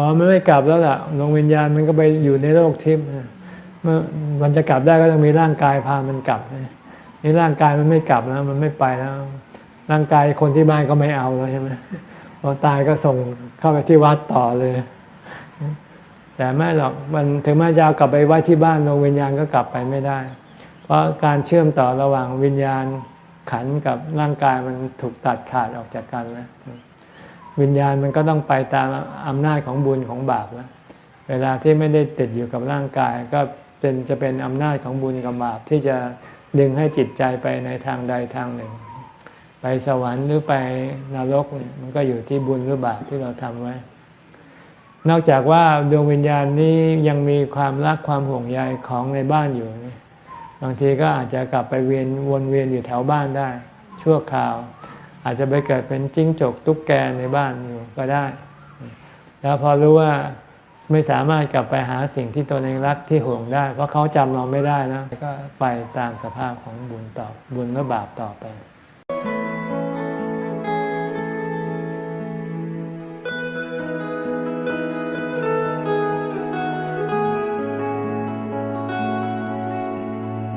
อ๋อมันไม่กลับแล้วล่ะดวงวิญญาณมันก็ไปอยู่ในโลกทิพย์นะเมื่อมันจะกลับได้ก็ต้องมีร่างกายพามันกลับนะนี่ร่างกายมันไม่กลับแล้วมันไม่ไปแล้ว ร่างกายคนที่บ้านก็ไม่เอาแล้วใช่ไหมพอตายก็ส่งเข้าไปที่วัดต่อเลย แต่ไม่หรอกมันถึงแม้จะกลับไปไว้ที่บ้านดวงวิญญาณก็กลับไปไม่ได้ เพราะการเชื่อมต่อระหว่างวิญญาณขันกับร่างกายมันถูกตัดขาดออกจากกันแล้ว วิญญาณมันก็ต้องไปตามอำนาจของบุญของบาปแล้วเวลาที่ไม่ได้ติดอยู่กับร่างกาย ก็เป็นจะเป็นอำนาจของบุญกับบาปที่จะดึงให้จิตใจไปในทางใดทางหนึ่ง ไปสวรรค์หรือไปนรกมันก็อยู่ที่บุญหรือบาปที่เราทำไว้ นอกจากว่าดวงวิญญาณนี้ยังมีความรักความห่วงใยของในบ้านอยู่บางทีก็อาจจะกลับไปเวียนวนเวียนอยู่แถวบ้านได้ ชั่วคราว อาจจะไปเกิดเป็นจิ้งจกตุ๊กแกในบ้านอยู่ก็ได้ แล้วพอรู้ว่าไม่สามารถกลับไปหาสิ่งที่ตนเองรักที่ห่วงได้ เพราะเขาจำเราไม่ได้นะก็ไปตามสภาพของบุญต่อบุญและบาปต่อไป